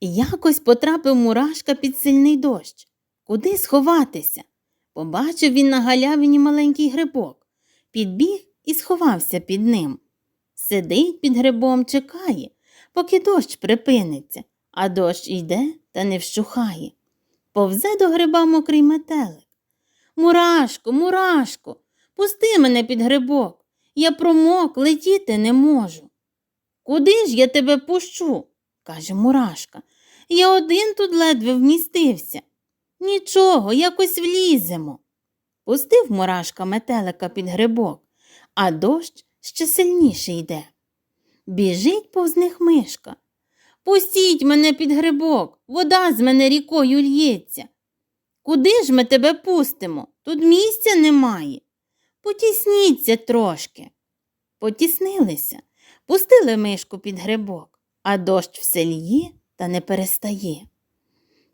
Якось потрапив мурашка під сильний дощ. Куди сховатися? Побачив він на галявині маленький грибок, підбіг і сховався під ним. Сидить під грибом, чекає, поки дощ припиниться, а дощ йде та не вщухає. Повзе до гриба мокрий метелик. Мурашко, мурашко, пусти мене під грибок. Я промок, летіти не можу. Куди ж я тебе пущу? Каже Мурашка. Я один тут ледве вмістився. Нічого, якось вліземо. Пустив Мурашка метелика під грибок, а дощ ще сильніше йде. Біжить повз них мишка. Пустіть мене під грибок, вода з мене рікою л'ється. Куди ж ми тебе пустимо? Тут місця немає. Потісніться трошки. Потіснилися, пустили мишку під грибок, а дощ все лє та не перестає.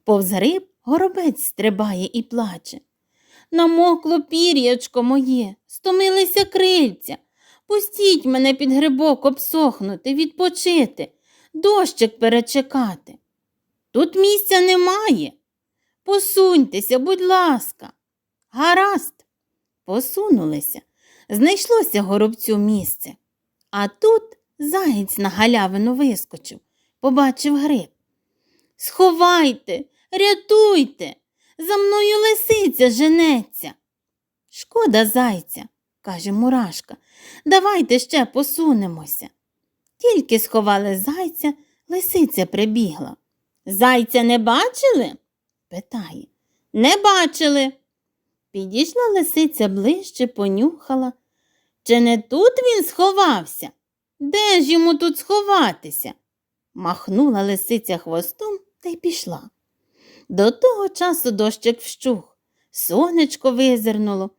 Повз гриб горобець стрибає і плаче. Намокло пір'ячко моє, стомилися крильця. Пустіть мене під грибок обсохнути, відпочити, дощик перечекати. Тут місця немає. Посуньтеся, будь ласка. Гаразд. Посунулися. Знайшлося горобцю місце. А тут заєць на галявину вискочив, побачив гриб. Сховайте, рятуйте, за мною лисиця женеться. Шкода зайця, каже Мурашка, давайте ще посунемося. Тільки сховали зайця, лисиця прибігла. Зайця не бачили? питає. Не бачили. Підійшла лисиця ближче, понюхала. Чи не тут він сховався? Де ж йому тут сховатися? Махнула лисиця хвостом та й пішла. До того часу дощик вщух, сонечко визирнуло,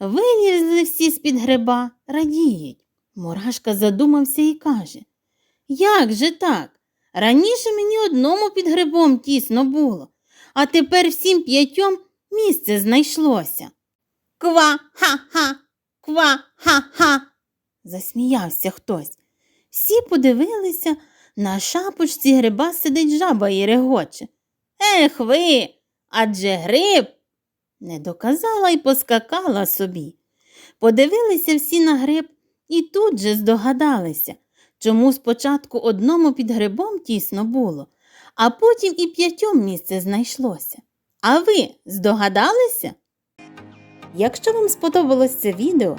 вилізли всі з-під гриба, радіють. Мурашка задумався і каже Як же так? Раніше мені одному під грибом тісно було, а тепер всім п'ятьом місце знайшлося. Ква ха-ха, ква ха-ха. засміявся хтось. Всі подивилися, на шапочці гриба сидить жаба і регоче. Ех ви, адже гриб. Не доказала й поскакала собі. Подивилися всі на гриб і тут же здогадалися, чому спочатку одному під грибом тісно було, а потім і п'ятьом місце знайшлося. А ви здогадалися? Якщо вам сподобалось це відео,